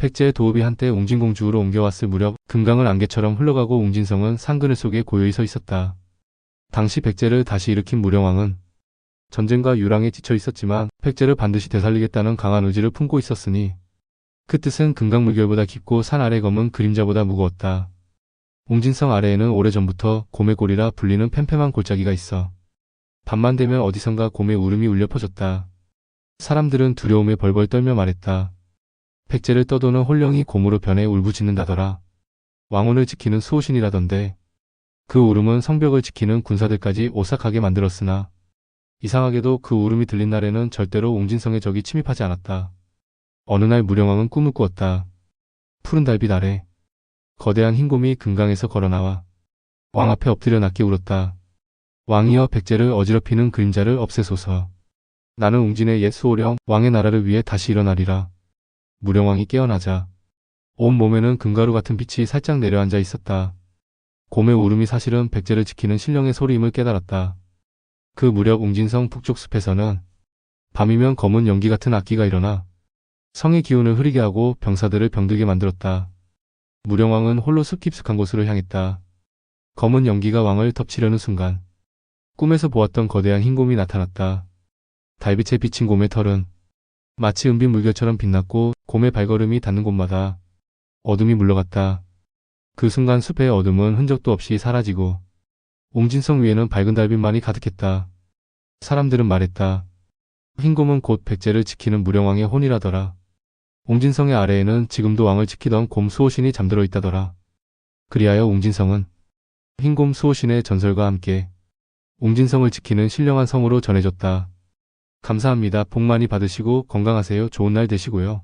백제의 도읍이 한때 웅진공주로 옮겨왔을 무렵 금강을 안개처럼 흘러가고 웅진성은 상그늘 속에 고요히 서 있었다. 당시 백제를 다시 일으킨 무령왕은 전쟁과 유랑에 지쳐 있었지만 백제를 반드시 되살리겠다는 강한 의지를 품고 있었으니 그 뜻은 금강물결보다 깊고 산 아래 검은 그림자보다 무거웠다. 웅진성 아래에는 오래전부터 곰의골이라 불리는 팽팽한 골짜기가 있어. 밤만 되면 어디선가 곰의 울음이 울려 퍼졌다. 사람들은 두려움에 벌벌 떨며 말했다. 백제를 떠도는 홀령이 곰으로 변해 울부짖는다더라. 왕혼을 지키는 수호신이라던데. 그 울음은 성벽을 지키는 군사들까지 오싹하게 만들었으나 이상하게도 그 울음이 들린 날에는 절대로 웅진성의 적이 침입하지 않았다. 어느 날 무령왕은 꿈을 꾸었다. 푸른 달빛 아래 거대한 흰곰이 금강에서 걸어나와 왕 앞에 엎드려 낮게 울었다. 왕이여 백제를 어지럽히는 그림자를 없애소서. 나는 웅진의 옛 수호령 왕의 나라를 위해 다시 일어나리라. 무령왕이 깨어나자 온 몸에는 금가루 같은 빛이 살짝 내려앉아 있었다. 곰의 울음이 사실은 백제를 지키는 신령의 소리임을 깨달았다. 그 무렵 웅진성 북쪽 숲에서는 밤이면 검은 연기 같은 악기가 일어나 성의 기운을 흐리게 하고 병사들을 병들게 만들었다. 무령왕은 홀로 숲 깊숙한 곳으로 향했다. 검은 연기가 왕을 덮치려는 순간 꿈에서 보았던 거대한 흰 곰이 나타났다. 달빛에 비친 곰의 털은 마치 은빛 물결처럼 빛났고 곰의 발걸음이 닿는 곳마다 어둠이 물러갔다. 그 순간 숲의 어둠은 흔적도 없이 사라지고 옹진성 위에는 밝은 달빛만이 가득했다. 사람들은 말했다. 흰곰은 곧 백제를 지키는 무령왕의 혼이라더라. 옹진성의 아래에는 지금도 왕을 지키던 곰 수호신이 잠들어 있다더라. 그리하여 옹진성은 흰곰 수호신의 전설과 함께 옹진성을 지키는 신령한 성으로 전해졌다. 감사합니다. 복 많이 받으시고 건강하세요. 좋은 날 되시고요.